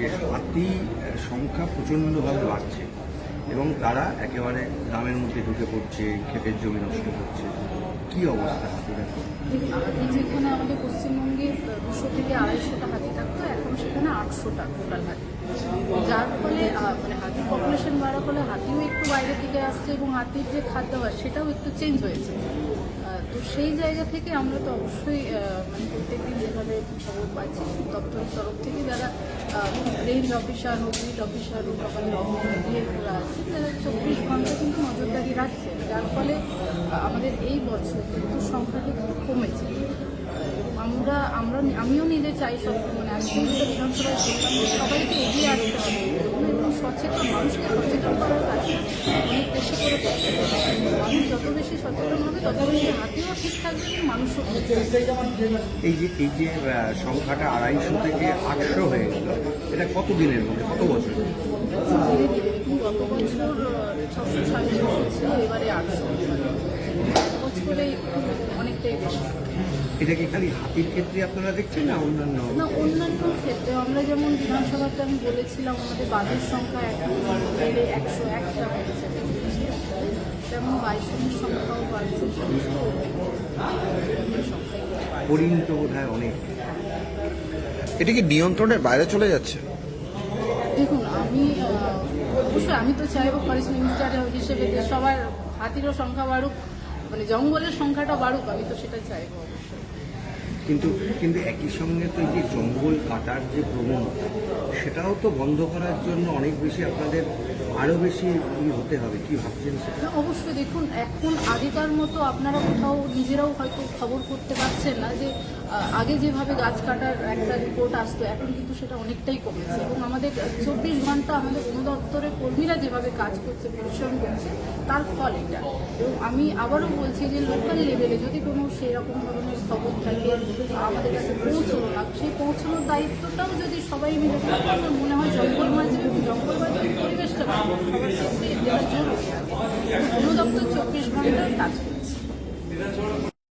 যে হাতি সংখ্যা প্রচণ্ডভাবে বাড়ছে এবং তারা একেবারে গ্রামের মধ্যে ঢুকে পড়ছে, ক্ষেতের জমি নষ্ট করছে। কি অবস্থা হাতি যেখানে আমাদের পশ্চিমবঙ্গে দুশো থেকে আড়াইশোটা হাতি থাকতো, এখন সেখানে আটশোটা টোটাল হাতি। যার ফলে মানে হাতির পপুলেশন বাড়ার ফলে হাতিও একটু বাইরে থেকে আসছে এবং হাতির যে খাদ্যাভাস সেটাও একটু চেঞ্জ হয়েছে। তো সেই জায়গা থেকে আমরা তো অবশ্যই মানে প্রত্যেকদিন যেভাবে খবর পাচ্ছি দপ্তরের তরফ থেকে যারা রেঞ্জ অফিসার হোক বিট অফিসার হোক আমাদের ডিএফরা আছে, তারা চব্বিশ ঘণ্টা কিন্তু নজরদারি রাখছে। যার ফলে আমাদের এই বছর মৃত্যুর সংখ্যাটা কিন্তু কমেছে। আমরা আমরা, আমিও নিজে চাই সব মানে আজকে বিধানসভায় যে সবাইকে এগিয়ে আসতে হবে। এবং সচেতন মানুষকে সচেতন করার কাজ অনেক বেশি করে মানুষ যত বেশি সচেতন হবে, তত বেশি হাতিও ঠিক থাকবে। এই যে এই যে সংখ্যাটা আড়াইশো থেকে আটশো হয়ে গেল, এটা কত দিনের মধ্যে, কত বছর? অনেকটাই এটা কি খালি হাতির ক্ষেত্রে আপনারা দেখছেন না অন্যান্য? না অন্যান্য ক্ষেত্রে। আমরা যেমন বিধানসভাতে আমি বলেছিলাম আমাদের বাঘের সংখ্যা এখন বেড়ে একশো একটা হয়েছে। তেমন বাইশনের সংখ্যাও বাড়ছে সমস্ত সংখ্যাই হরিণ তো বোধ হয় অনেক। এটা কি নিয়ন্ত্রণের বাইরে চলে যাচ্ছে? দেখুন আমি অবশ্যই আমি তো চাইব ফরেস্ট মিনিস্টার হিসেবে যে সবার হাতিরও সংখ্যা বাড়ুক মানে জঙ্গলের সংখ্যাটা বাড়ুক আমি তো সেটা চাইব অবশ্যই। কিন্তু কিন্তু একই সঙ্গে তো যে জঙ্গল কাটার যে প্রবণতা, সেটাও তো বন্ধ করার জন্য অনেক বেশি আপনাদের আরও বেশি হতে হবে। কি ভাবছেন অবশ্যই দেখুন, এখন আগেকার মতো আপনারা কোথাও নিজেরাও হয়তো খবর করতে পারছেন না যে আগে যেভাবে গাছ কাটার একটা রিপোর্ট আসতো, এখন কিন্তু সেটা অনেকটাই কমেছে। এবং আমাদের চব্বিশ ঘণ্টা আমাদের বন দপ্তরের কর্মীরা যেভাবে কাজ করছে, পরিশ্রম করছে, তার ফল এটা। এবং আমি আবারও বলছি যে লোকাল লেভেলে যদি কোনো সেরকম ধরনের খবর থাকে আমাদের কাছে পৌঁছলো না সেই পৌঁছানোর দায়িত্বটাও যদি সবাই মিলে আমার মনে হয় জঙ্গল মাঝে এবং জঙ্গল মাঝে পরিবেশটা, সবার ক্ষেত্রে দপ্তর চব্বিশ ঘণ্টা কাজ করছে।